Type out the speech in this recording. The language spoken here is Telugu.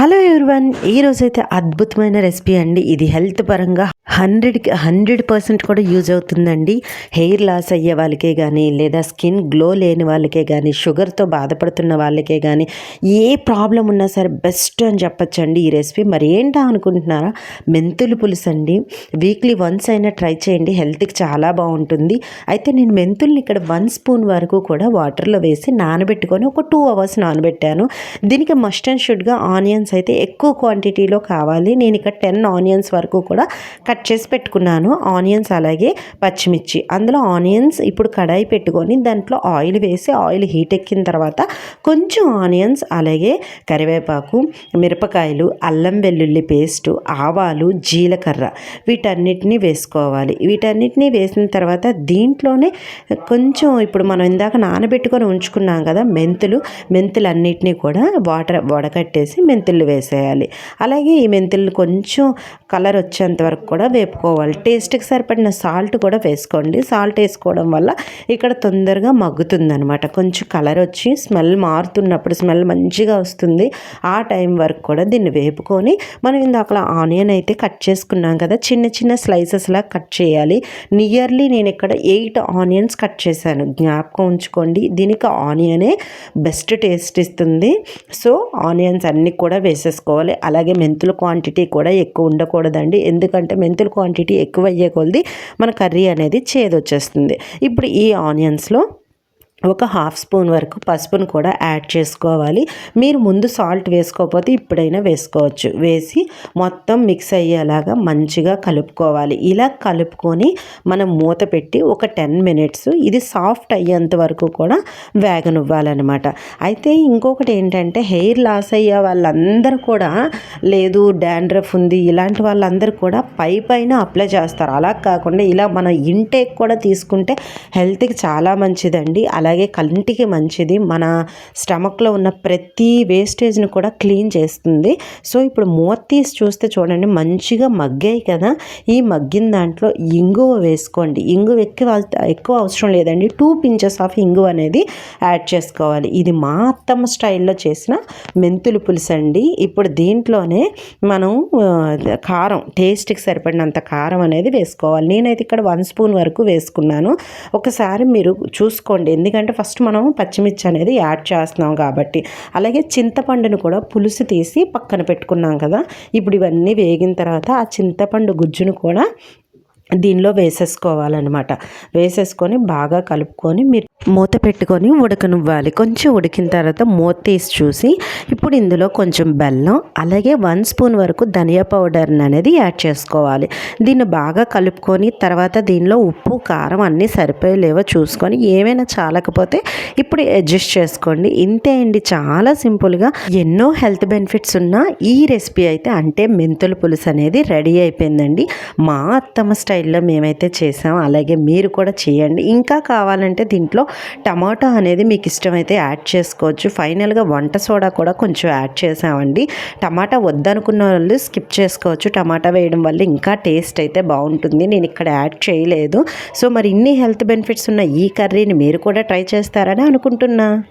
హలో ఎవరివన్ ఈరోజైతే అద్భుతమైన రెసిపీ అండి. ఇది హెల్త్ పరంగా హండ్రెడ్కి హండ్రెడ్ పర్సెంట్ కూడా యూజ్ అవుతుందండి. హెయిర్ లాస్ అయ్యే వాళ్ళకే కానీ లేదా స్కిన్ గ్లో లేని వాళ్ళకే కానీ షుగర్తో బాధపడుతున్న వాళ్ళకే కానీ ఏ ప్రాబ్లం ఉన్నా సరే బెస్ట్ అని చెప్పచ్చండి ఈ రెసిపీ. మరి ఏంటా అనుకుంటున్నారా? మెంతులు పులుసు అండి. వీక్లీ వన్స్ అయినా ట్రై చేయండి. హెల్త్కి చాలా బాగుంటుంది. అయితే నేను మెంతుల్ని ఇక్కడ వన్ స్పూన్ వరకు కూడా వాటర్లో వేసి నానబెట్టుకొని ఒక టూ అవర్స్ నానబెట్టాను. దీనికి మస్ట్ అండ్ షుడ్గా ఆనియన్స్ అయితే ఎక్కువ క్వాంటిటీలో కావాలి. నేను ఇక్కడ టెన్ ఆనియన్స్ వరకు కూడా కట్ కట్ చేసి పెట్టుకున్నాను. ఆనియన్స్ అలాగే పచ్చిమిర్చి. అందులో ఆనియన్స్ ఇప్పుడు కడాయి పెట్టుకొని దాంట్లో ఆయిల్ వేసి ఆయిల్ హీట్ ఎక్కిన తర్వాత కొంచెం ఆనియన్స్ అలాగే కరివేపాకు మిరపకాయలు అల్లం వెల్లుల్లి పేస్టు ఆవాలు జీలకర్ర వీటన్నిటిని వేసుకోవాలి. వీటన్నిటిని వేసిన తర్వాత దీంట్లోనే కొంచెం ఇప్పుడు మనం ఇందాక నానబెట్టుకొని ఉంచుకున్నాం కదా మెంతులు. మెంతులన్నిటినీ కూడా వాటర్ వడకట్టేసి మెంతులు వేసేయాలి. అలాగే ఈ మెంతులు కొంచెం కలర్ వచ్చేంత వరకు కూడా వేపుకోవాలి. టేస్ట్కి సరిపడిన సాల్ట్ కూడా వేసుకోండి. సాల్ట్ వేసుకోవడం వల్ల ఇక్కడ తొందరగా మగ్గుతుంది అనమాట కొంచెం కలర్ వచ్చి స్మెల్ మారుతున్నప్పుడు స్మెల్ మంచిగా వస్తుంది. ఆ టైం వరకు కూడా దీన్ని వేపుకొని మనం ఇందాక ఆనియన్ అయితే కట్ చేసుకున్నాం కదా చిన్న చిన్న స్లైసెస్లా కట్ చేయాలి. నియర్లీ నేను ఇక్కడ ఎయిట్ ఆనియన్స్ కట్ చేశాను. జ్ఞాపకం ఉంచుకోండి. దీనికి ఆనియనే బెస్ట్ టేస్ట్ ఇస్తుంది. సో ఆనియన్స్ అన్నీ కూడా వేసేసుకోవాలి. అలాగే మెంతుల క్వాంటిటీ కూడా ఎక్కువ ఉండకూడదండి. ఎందుకంటే మెంతులు క్వాంటిటీ ఎక్కువ అయ్యే కొలది మన కర్రీ అనేది చేదొచ్చేస్తుంది. ఇప్పుడు ఈ ఆనియన్స్లో ఒక హాఫ్ స్పూన్ వరకు పసుపును కూడా యాడ్ చేసుకోవాలి. మీరు ముందు సాల్ట్ వేసుకోకపోతే ఇప్పుడైనా వేసుకోవచ్చు. వేసి మొత్తం మిక్స్ అయ్యేలాగా మంచిగా కలుపుకోవాలి. ఇలా కలుపుకొని మనం మూత పెట్టి ఒక టెన్ మినిట్స్ ఇది సాఫ్ట్ అయ్యేంత వరకు కూడా వేగనివ్వాలన్నమాట. అయితే ఇంకొకటి ఏంటంటే హెయిర్ లాస్ అయ్యే వాళ్ళందరూ కూడా లేదు డాండ్రఫ్ ఉంది ఇలాంటి వాళ్ళందరూ కూడా పై పైన అప్లై చేస్తారు. అలా కాకుండా ఇలా మన ఇంటేక్ కూడా తీసుకుంటే హెల్త్కి చాలా మంచిదండి. అలా అలాగే కంటికి మంచిది. మన స్టమక్లో ఉన్న ప్రతి వేస్టేజ్ని కూడా క్లీన్ చేస్తుంది. సో ఇప్పుడు మూత తీసి చూస్తే చూడండి మంచిగా మగ్గాయి కదా. ఈ మగ్గిన దాంట్లో ఇంగువ వేసుకోండి. ఇంగువ ఎక్కువ ఎక్కువ అవసరం లేదండి. టూ పించెస్ ఆఫ్ ఇంగువ అనేది యాడ్ చేసుకోవాలి. ఇది మా అత్తమ్మ స్టైల్లో చేసిన మెంతులు పులుసు అండి. ఇప్పుడు దీంట్లోనే మనం కారం టేస్ట్కి సరిపడినంత కారం అనేది వేసుకోవాలి. నేనైతే ఇక్కడ వన్ స్పూన్ వరకు వేసుకున్నాను. ఒకసారి మీరు చూసుకోండి. ఎందుకంటే ఎందుకంటే ఫస్ట్ మనం పచ్చిమిర్చి అనేది యాడ్ చేస్తున్నాం కాబట్టి. అలాగే చింతపండును కూడా పులుసు తీసి పక్కన పెట్టుకున్నాం కదా. ఇప్పుడు ఇవన్నీ వేగిన తర్వాత ఆ చింతపండు గుజ్జును కూడా దీనిలో వేసేసుకోవాలన్నమాట. వేసేసుకొని బాగా కలుపుకొని మీరు మూత పెట్టుకొని ఉడకనివ్వాలి. కొంచెం ఉడికిన తర్వాత మూత తీసి చూసి ఇప్పుడు ఇందులో కొంచెం బెల్లం అలాగే వన్ స్పూన్ వరకు ధనియా పౌడర్ని అనేది యాడ్ చేసుకోవాలి. దీన్ని బాగా కలుపుకొని తర్వాత దీనిలో ఉప్పు కారం అన్నీ సరిపోయలేవో చూసుకొని ఏమైనా చాలకపోతే ఇప్పుడు అడ్జస్ట్ చేసుకోండి. ఇంతే అండి. చాలా సింపుల్గా ఎన్నో హెల్త్ బెనిఫిట్స్ ఉన్న ఈ రెసిపీ అయితే అంటే మెంతుల పులుసు అనేది రెడీ అయిపోయిందండి. మా అత్తమ్మ స్టైల్లో మేమైతే చేసాం. అలాగే మీరు కూడా చేయండి. ఇంకా కావాలంటే దీంట్లో టమాటా అనేది మీకు ఇష్టమైతే యాడ్ చేసుకోవచ్చు. ఫైనల్గా వంట సోడా కూడా కొంచెం యాడ్ చేసామండి. టమాటా వద్దనుకున్న వాళ్ళు స్కిప్ చేసుకోవచ్చు. టమాటా వేయడం వల్ల ఇంకా టేస్ట్ అయితే బాగుంటుంది. నేను ఇక్కడ యాడ్ చేయలేదు. సో మరి ఇన్ని హెల్త్ బెనిఫిట్స్ ఉన్న ఈ కర్రీని మీరు కూడా ట్రై చేస్తారని అనుకుంటున్నా.